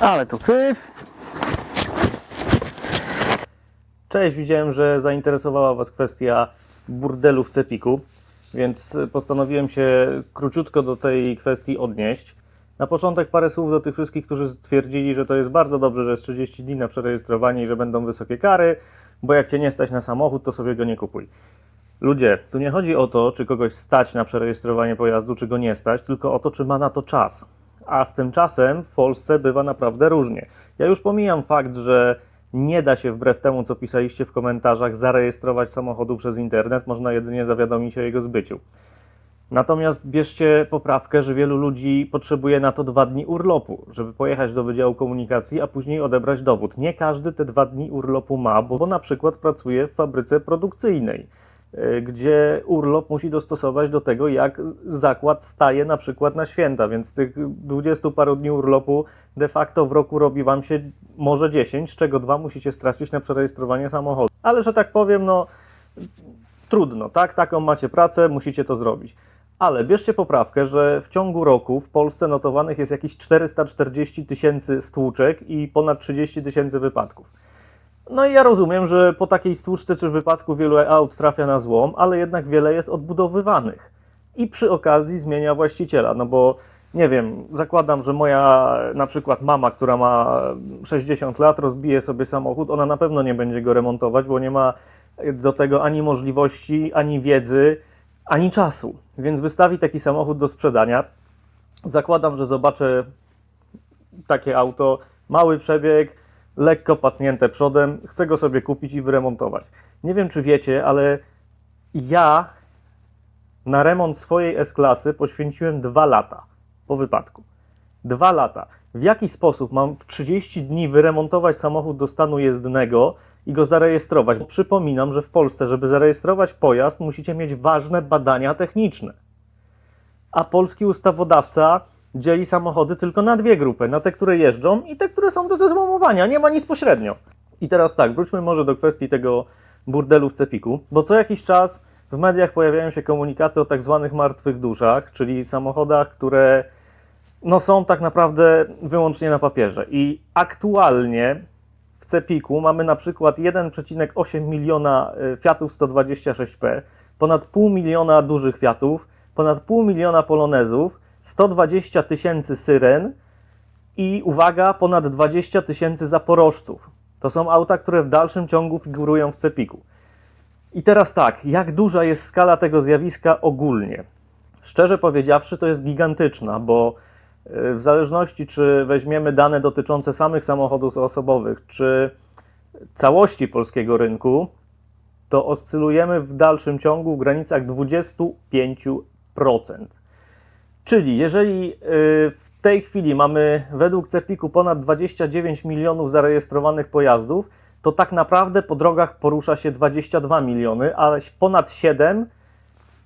Ale to syf. Cześć, widziałem, że zainteresowała Was kwestia burdelu w Cepiku, więc postanowiłem się króciutko do tej kwestii odnieść. Na początek parę słów do tych wszystkich, którzy stwierdzili, że to jest bardzo dobrze, że jest 30 dni na przerejestrowanie i że będą wysokie kary, bo jak Cię nie stać na samochód, to sobie go nie kupuj. Ludzie, tu nie chodzi o to, czy kogoś stać na przerejestrowanie pojazdu, czy go nie stać, tylko o to, czy ma na to czas. A z tym czasem w Polsce bywa naprawdę różnie. Ja już pomijam fakt, że nie da się wbrew temu, co pisaliście w komentarzach, zarejestrować samochodu przez internet, można jedynie zawiadomić o jego zbyciu. Natomiast bierzcie poprawkę, że wielu ludzi potrzebuje na to dwa dni urlopu, żeby pojechać do Wydziału Komunikacji, a później odebrać dowód. Nie każdy te dwa dni urlopu ma, bo, na przykład pracuje w fabryce produkcyjnej, gdzie urlop musi dostosować do tego, jak zakład staje na przykład na święta, więc tych 20 paru dni urlopu de facto w roku robi Wam się może 10, z czego dwa musicie stracić na przerejestrowanie samochodu. Ale że tak powiem, no trudno, tak? Taką macie pracę, musicie to zrobić. Ale bierzcie poprawkę, że w ciągu roku w Polsce notowanych jest jakieś 440 tysięcy stłuczek i ponad 30 tysięcy wypadków. No i ja rozumiem, że po takiej stłuczce czy wypadku wielu aut trafia na złom, ale jednak wiele jest odbudowywanych. I przy okazji zmienia właściciela, no bo nie wiem, zakładam, że moja na przykład mama, która ma 60 lat, rozbije sobie samochód, ona na pewno nie będzie go remontować, bo nie ma do tego ani możliwości, ani wiedzy, ani czasu. Więc wystawi taki samochód do sprzedania. Zakładam, że zobaczę takie auto, mały przebieg, lekko pacnięte przodem, chcę go sobie kupić i wyremontować. Nie wiem, czy wiecie, ale ja na remont swojej S-klasy poświęciłem dwa lata po wypadku. Dwa lata. W jaki sposób mam w 30 dni wyremontować samochód do stanu jezdnego i go zarejestrować? Przypominam, że w Polsce, żeby zarejestrować pojazd, musicie mieć ważne badania techniczne. A polski ustawodawca dzieli samochody tylko na dwie grupy: na te, które jeżdżą i te, które są do zezłomowania. Nie ma nic pośrednio. I teraz tak, wróćmy może do kwestii tego burdelu w Cepiku, bo co jakiś czas w mediach pojawiają się komunikaty o tak zwanych martwych duszach, czyli samochodach, które no, są tak naprawdę wyłącznie na papierze. I aktualnie w Cepiku mamy na przykład 1,8 miliona y, Fiatów 126P, ponad pół miliona dużych Fiatów, ponad pół miliona Polonezów, 120 tysięcy Syren i uwaga, ponad 20 tysięcy Zaporożców. To są auta, które w dalszym ciągu figurują w Cepiku. I teraz tak, jak duża jest skala tego zjawiska ogólnie? Szczerze powiedziawszy, to jest gigantyczna, bo y, w zależności czy weźmiemy dane dotyczące samych samochodów osobowych, czy całości polskiego rynku, to oscylujemy w dalszym ciągu w granicach 25%. Czyli jeżeli y, w tej chwili mamy według Cepiku ponad 29 milionów zarejestrowanych pojazdów, to tak naprawdę po drogach porusza się 22 miliony, a ponad 7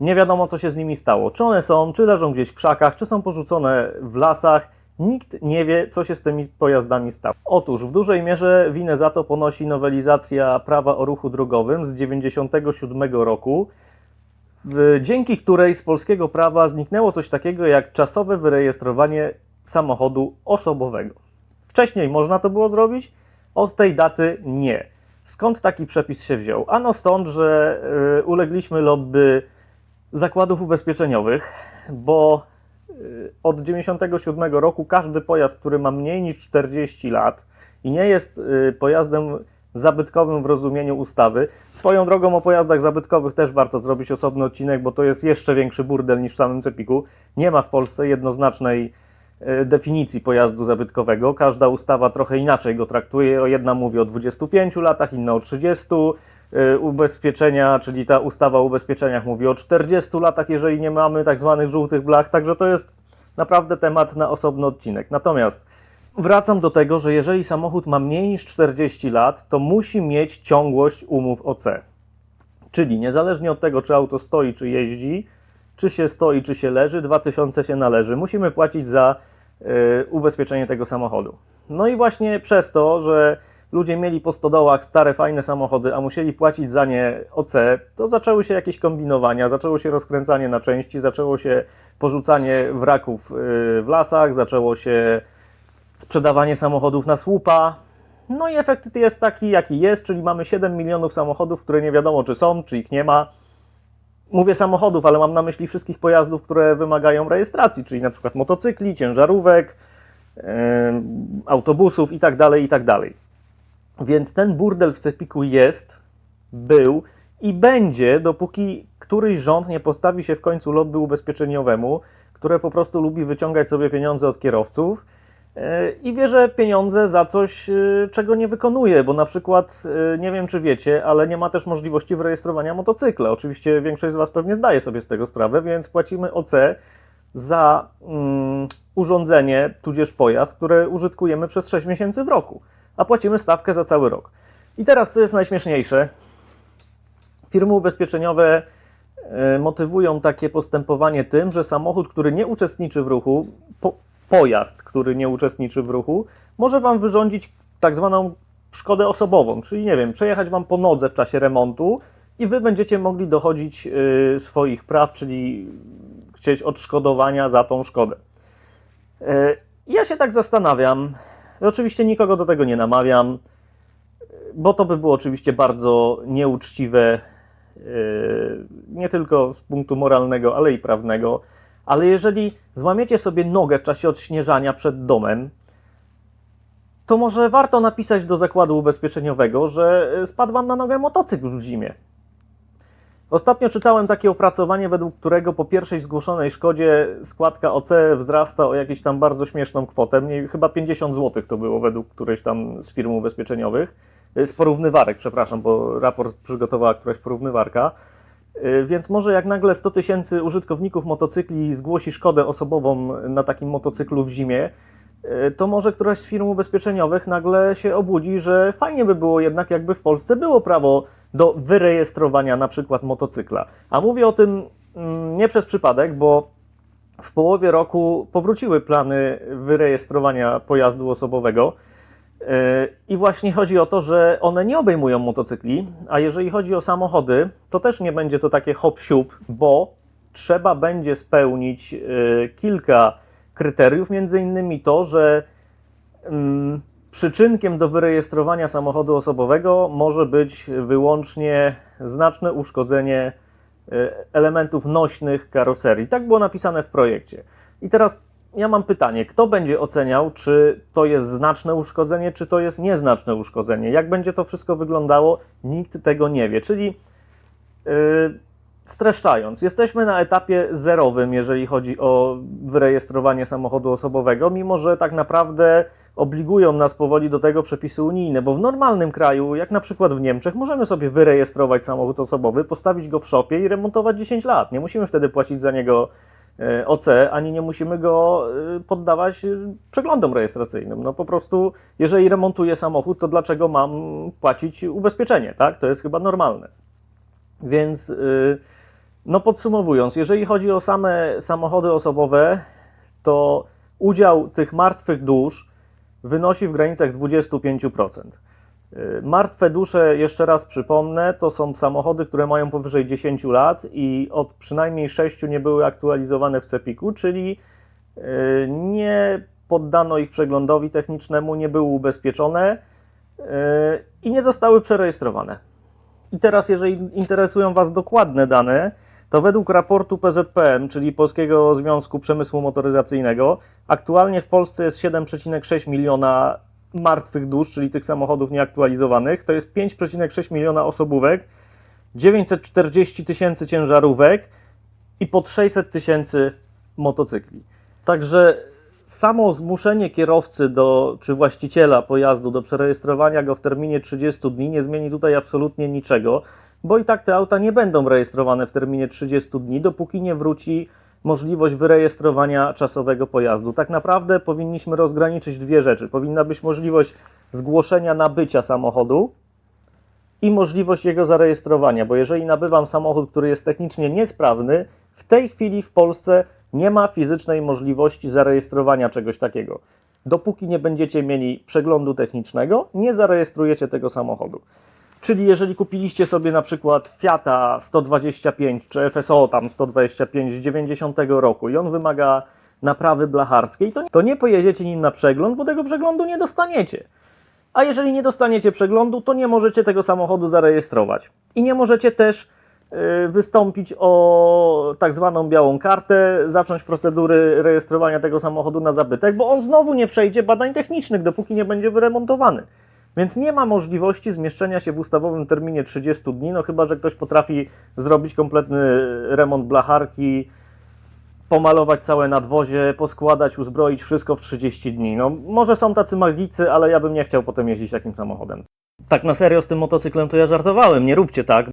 nie wiadomo co się z nimi stało. Czy one są, czy leżą gdzieś w krzakach, czy są porzucone w lasach. Nikt nie wie, co się z tymi pojazdami stało. Otóż w dużej mierze winę za to ponosi nowelizacja prawa o ruchu drogowym z 1997 roku, dzięki której z polskiego prawa zniknęło coś takiego jak czasowe wyrejestrowanie samochodu osobowego. Wcześniej można to było zrobić, od tej daty nie. Skąd taki przepis się wziął? Ano stąd, że y, ulegliśmy lobby zakładów ubezpieczeniowych, bo y, od 1997 roku każdy pojazd, który ma mniej niż 40 lat i nie jest y, pojazdem zabytkowym w rozumieniu ustawy. Swoją drogą o pojazdach zabytkowych też warto zrobić osobny odcinek, bo to jest jeszcze większy burdel niż w samym Cepiku. Nie ma w Polsce jednoznacznej e, definicji pojazdu zabytkowego. Każda ustawa trochę inaczej go traktuje. Jedna mówi o 25 latach, inna o 30. E, Ubezpieczenia, czyli ta ustawa o ubezpieczeniach mówi o 40 latach, jeżeli nie mamy tak zwanych żółtych blach. Także to jest naprawdę temat na osobny odcinek. Natomiast wracam do tego, że jeżeli samochód ma mniej niż 40 lat, to musi mieć ciągłość umów OC. Czyli niezależnie od tego, czy auto stoi, czy jeździ, czy się stoi, czy się leży, 2000 się należy. Musimy płacić za y, ubezpieczenie tego samochodu. No i właśnie przez to, że ludzie mieli po stodołach stare, fajne samochody, a musieli płacić za nie OC, to zaczęły się jakieś kombinowania, zaczęło się rozkręcanie na części, zaczęło się porzucanie wraków y, w lasach, zaczęło się sprzedawanie samochodów na słupa. No i efekt jest taki, jaki jest, czyli mamy 7 milionów samochodów, które nie wiadomo czy są, czy ich nie ma. Mówię samochodów, ale mam na myśli wszystkich pojazdów, które wymagają rejestracji, czyli na przykład motocykli, ciężarówek, em, autobusów itd., itd. Więc ten burdel w Cepiku jest, był i będzie, dopóki któryś rząd nie postawi się w końcu lobby ubezpieczeniowemu, które po prostu lubi wyciągać sobie pieniądze od kierowców i bierze pieniądze za coś, e, czego nie wykonuje, bo na przykład, e, nie wiem czy wiecie, ale nie ma też możliwości wyrejestrowania motocykla. Oczywiście większość z Was pewnie zdaje sobie z tego sprawę, więc płacimy OC za mm, urządzenie, tudzież pojazd, które użytkujemy przez 6 miesięcy w roku, a płacimy stawkę za cały rok. I teraz, co jest najśmieszniejsze, firmy ubezpieczeniowe e, motywują takie postępowanie tym, że samochód, który nie uczestniczy w ruchu, po, pojazd, który nie uczestniczy w ruchu, może Wam wyrządzić tak zwaną szkodę osobową, czyli nie wiem, przejechać Wam po nodze w czasie remontu i Wy będziecie mogli dochodzić y, swoich praw, czyli chcieć odszkodowania za tą szkodę. E, Ja się tak zastanawiam. Oczywiście nikogo do tego nie namawiam, bo to by było oczywiście bardzo nieuczciwe, yy, nie tylko z punktu moralnego, ale i prawnego. Ale jeżeli złamiecie sobie nogę w czasie odśnieżania przed domem, to może warto napisać do zakładu ubezpieczeniowego, że spadł wam na nogę motocykl w zimie. Ostatnio czytałem takie opracowanie, według którego po pierwszej zgłoszonej szkodzie składka OC wzrasta o jakąś tam bardzo śmieszną kwotę, mniej, chyba 50 zł to było według którejś tam z firm ubezpieczeniowych, y, z porównywarek, przepraszam, bo raport przygotowała któraś porównywarka. Y, Więc może jak nagle 100 tysięcy użytkowników motocykli zgłosi szkodę osobową na takim motocyklu w zimie, y, to może któraś z firm ubezpieczeniowych nagle się obudzi, że fajnie by było jednak, jakby w Polsce było prawo do wyrejestrowania na przykład motocykla. A mówię o tym mm, nie przez przypadek, bo w połowie roku powróciły plany wyrejestrowania pojazdu osobowego. I właśnie chodzi o to, że one nie obejmują motocykli, a jeżeli chodzi o samochody, to też nie będzie to takie hop-siup, bo trzeba będzie spełnić yy, kilka kryteriów, między innymi to, że mm, przyczynkiem do wyrejestrowania samochodu osobowego może być wyłącznie znaczne uszkodzenie y, elementów nośnych karoserii. Tak było napisane w projekcie. I teraz ja mam pytanie, kto będzie oceniał, czy to jest znaczne uszkodzenie, czy to jest nieznaczne uszkodzenie? Jak będzie to wszystko wyglądało? Nikt tego nie wie. Czyli yy, streszczając, jesteśmy na etapie zerowym, jeżeli chodzi o wyrejestrowanie samochodu osobowego, mimo że tak naprawdę obligują nas powoli do tego przepisy unijne, bo w normalnym kraju, jak na przykład w Niemczech, możemy sobie wyrejestrować samochód osobowy, postawić go w szopie i remontować 10 lat. Nie musimy wtedy płacić za niego OC, ani nie musimy go e, poddawać e, przeglądom rejestracyjnym. No po prostu, jeżeli remontuję samochód, to dlaczego mam płacić ubezpieczenie, tak? To jest chyba normalne. Więc, no podsumowując, jeżeli chodzi o same samochody osobowe, to udział tych martwych dusz wynosi w granicach 25%. Y, Martwe dusze, jeszcze raz przypomnę, to są samochody, które mają powyżej 10 lat i od przynajmniej 6 nie były aktualizowane w CEPIK-u, czyli y, nie poddano ich przeglądowi technicznemu, nie były ubezpieczone y, i nie zostały przerejestrowane. I teraz, jeżeli interesują Was dokładne dane, to według raportu PZPM, czyli Polskiego Związku Przemysłu Motoryzacyjnego, aktualnie w Polsce jest 7,6 miliona martwych dusz, czyli tych samochodów nieaktualizowanych. To jest 5,6 miliona osobówek, 940 tysięcy ciężarówek i pod 600 tysięcy motocykli. Także samo zmuszenie kierowcy do, czy właściciela pojazdu do przerejestrowania go w terminie 30 dni nie zmieni tutaj absolutnie niczego, bo i tak te auta nie będą rejestrowane w terminie 30 dni, dopóki nie wróci możliwość wyrejestrowania czasowego pojazdu. Tak naprawdę powinniśmy rozgraniczyć dwie rzeczy. Powinna być możliwość zgłoszenia nabycia samochodu i możliwość jego zarejestrowania, bo jeżeli nabywam samochód, który jest technicznie niesprawny, w tej chwili w Polsce nie ma fizycznej możliwości zarejestrowania czegoś takiego. Dopóki nie będziecie mieli przeglądu technicznego, nie zarejestrujecie tego samochodu. Czyli jeżeli kupiliście sobie na przykład Fiata 125 czy FSO tam 125 z 90 roku i on wymaga naprawy blacharskiej, to, to nie pojedziecie nim na przegląd, bo tego przeglądu nie dostaniecie. A jeżeli nie dostaniecie przeglądu, to nie możecie tego samochodu zarejestrować. I nie możecie też y, wystąpić o tak zwaną białą kartę, zacząć procedury rejestrowania tego samochodu na zabytek, bo on znowu nie przejdzie badań technicznych, dopóki nie będzie wyremontowany. Więc nie ma możliwości zmieszczenia się w ustawowym terminie 30 dni, no chyba, że ktoś potrafi zrobić kompletny remont blacharki, pomalować całe nadwozie, poskładać, uzbroić wszystko w 30 dni. No może są tacy magicy, ale ja bym nie chciał potem jeździć takim samochodem. Tak na serio z tym motocyklem to ja żartowałem, nie róbcie tak.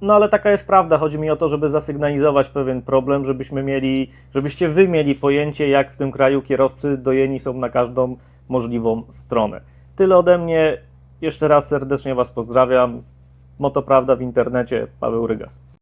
No ale taka jest prawda, chodzi mi o to, żeby zasygnalizować pewien problem, żebyśmy mieli, żebyście wy mieli pojęcie, jak w tym kraju kierowcy dojeni są na każdą możliwą stronę. Tyle ode mnie. Jeszcze raz serdecznie Was pozdrawiam. Moto Prawda w internecie, Paweł Rygas.